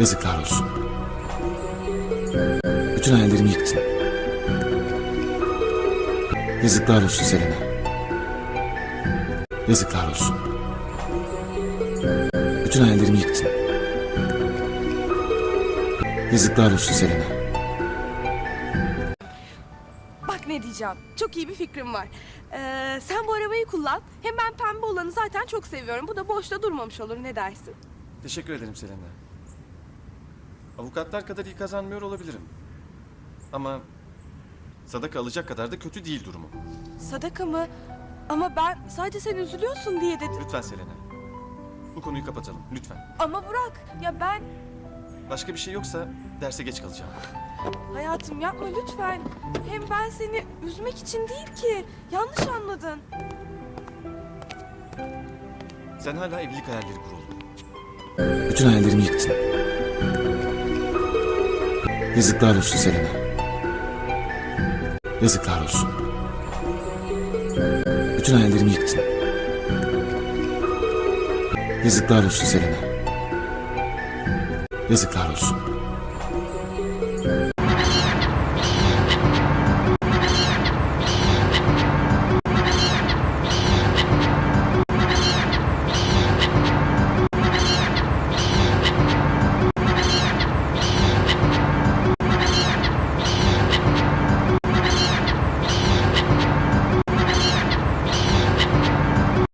Yazıklar olsun. Bütün hayallerimi yıktın. Yazıklar olsun Selena. Yazıklar olsun. Bütün hayallerimi yıktın. Yazıklar olsun Selena. Bak ne diyeceğim. Çok iyi bir fikrim var. Ee, sen bu arabayı kullan. Hem ben pembe olanı zaten çok seviyorum. Bu da boşta durmamış olur. Ne dersin? Teşekkür ederim Selena. Avukatlar kadar iyi kazanmıyor olabilirim. Ama sadaka alacak kadar da kötü değil durumu. Sadaka mı? Ama ben sadece sen üzülüyorsun diye dedim. Lütfen Selena. Bu konuyu kapatalım lütfen. Ama Burak ya ben Başka bir şey yoksa derse geç kalacağım. hayatım yapma lütfen. Hem ben seni üzmek için değil ki. Yanlış anladın. Sen hala evlilik hayalleri kur oğlum. Bütün hayallerimi yıktın. Yazıklar olsun Selena. Yazıklar olsun. Bütün hayallerimi yıktın. Yazıklar olsun Selena. Yazıklar olsun.